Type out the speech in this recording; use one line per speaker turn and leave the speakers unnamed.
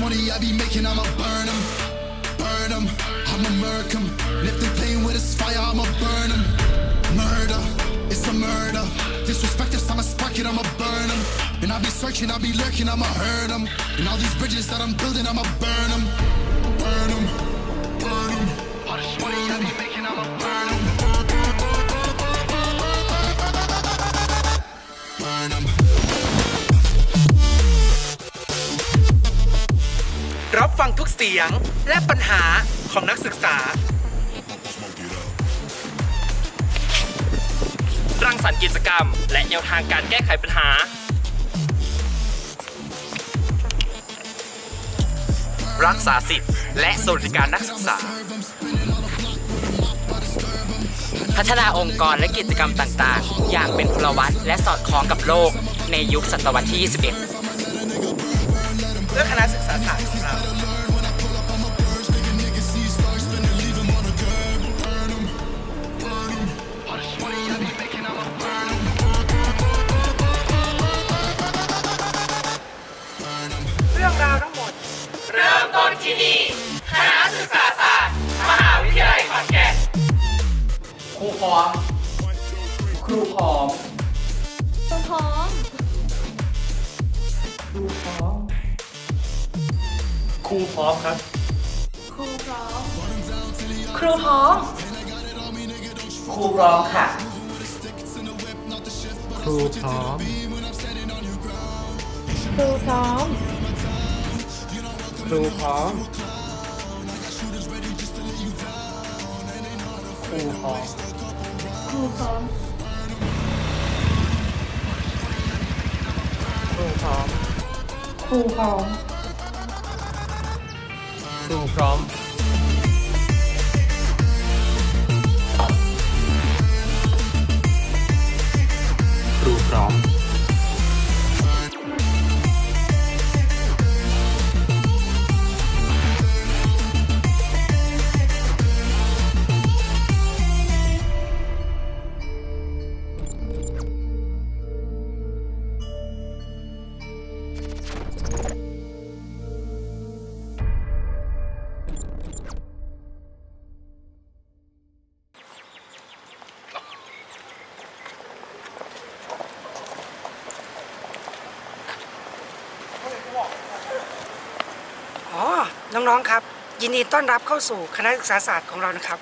working, I be making, I'ma burn them, burn them. I'ma murk 'em. And if they playing with this fire, I'ma burn them. Murder, it's a murder. Disrespect us, I'ma spark it, I'ma burn them. And I'll be searching, I'll be lurking, I'ma hurt them. And all these bridges that I'm building, I'ma burn them,
ฟังทุกเสียงและปัญหาของนักศึกษา
รังสรรค์กิจกรรม และแนวทางการแก้ไขปัญหา รักษาสิทธิ์และสวัสดิการนักศึกษา
พัฒนาองค์กรและกิจกรรมต่าง ๆ อย่างเป็นพลวัตและสอดคล้องกับโลกในยุคศตวรรษที่ 21
เพื่อคณะศึกษาศาสตร์ของเราเรื่องราวทั้งหมด
เริ่มต้นที่นี่คณะศึกษาศาสตร์ มหาวิทยาลัยขอนแก่น
ครูพร้อม ครูพร้อม
พร้อม
รูพร้อมครับ
ครูพร้อม
ครูพร้อม ครูพร้อมค่ะ
ครูพร้อม
ครูพร้อม
ครูพร้อม ครูพร้อม
ครูพร้อม
ครูพร้อม
ครูพร้อม
ครูพร้อม ครูพร้อม
อ๋อ น้องๆ ครับ ยินดีต้อนรับเข้าสู่คณะศึกษาศาสตร์ของเรานะครับ